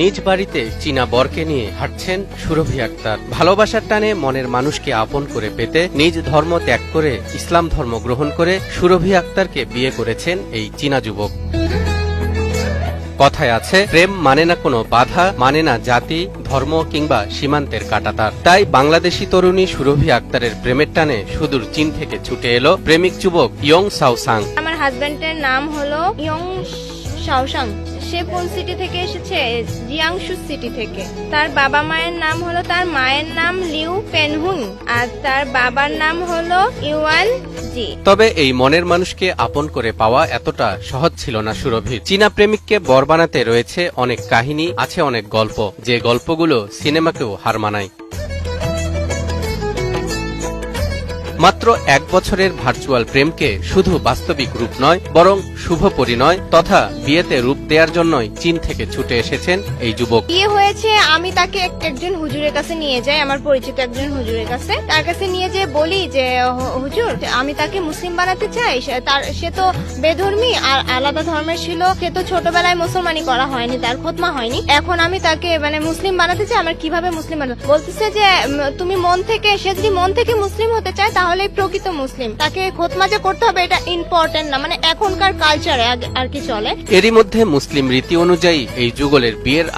নিজ বাড়িতে চীনা বরকে নিয়ে হাঁটছেন সুরভি আক্তার। ভালোবাসার টানে মনের মানুষকে আপন করে পেতে, নিজ ধর্ম ত্যাগ করে, ইসলাম ধর্ম গ্রহণ করে সুরভি আক্তারকে বিয়ে করেছেন এই চীনা যুবক। কথায় আছে, প্রেম মানে না কোনো বাধা মানে না জাতি, ধর্ম কিংবা সীমান্তের কাটাতার তাই বাংলাদেশি তরুণী সুরভি আক্তারের প্রেমের টানে সুদূর চীন থেকে ছুটে এলো প্রেমিক যুবক ইয়ং সাউসাং আমার হাজবেন্ডের নাম হলো ইয়ং শাওসাং সে কোন সিটি থেকে এসেছে? জিয়াংশু সিটি থেকে। তার বাবা মায়ের নাম হলো, তার মায়ের নাম লিউ পেনহুং আর তার বাবার নাম হলো ইউয়ান তবে এই মনের মানুষকে আপন করে পাওয়া এতটা সহজ ছিল না সুরভির চীনা প্রেমিককে বর বানাতে রয়েছে অনেক কাহিনী, আছে অনেক গল্প। যে গল্পগুলো সিনেমাকেও হার মানায়। মাত্র এক বছরের ভার্চুয়াল প্রেমকে শুধু বাস্তবিক রূপ নয়, বরং শুভ পরিণয় তথা বিয়েতে রূপ দেওয়ার জন্যই চীন থেকে ছুটে এসেছেন এই যুবক। বিয়ে হয়েছে, আমি তাকে এক- একজন হুজুরের কাছে নিয়ে যাই, আমার পরিচিত একজন হুজুরের কাছে। তার কাছে নিয়ে যেয়ে বলি যে, "হু- হুজুর, আমি তাকে মুসলিম বানাতে চাই তার সে তো বেধর্মী, আর আলাদা ধর্মের ছিল, সে তো ছোটবেলায় মুসলমানি করা হয়নি, তার খতমা হয়নি। এখন আমি তাকে মানে মুসলিম বানাতে চাই, আমার কীভাবে মুসলিম বানাতে বলতেছে যে তুমি মন থেকে, সে যদি মন থেকে মুসলিম হতে চায়, তাহলে প্রকৃত মুসলিম। তাকে খোতমা যে করতে হবে, এটা ইম্পর্টেন্ট না। মানে এখনকার কালচারে আর কি চলে। এরই মধ্যে মুসলিম রীতি অনুযায়ী এই যুগলের বিয়ের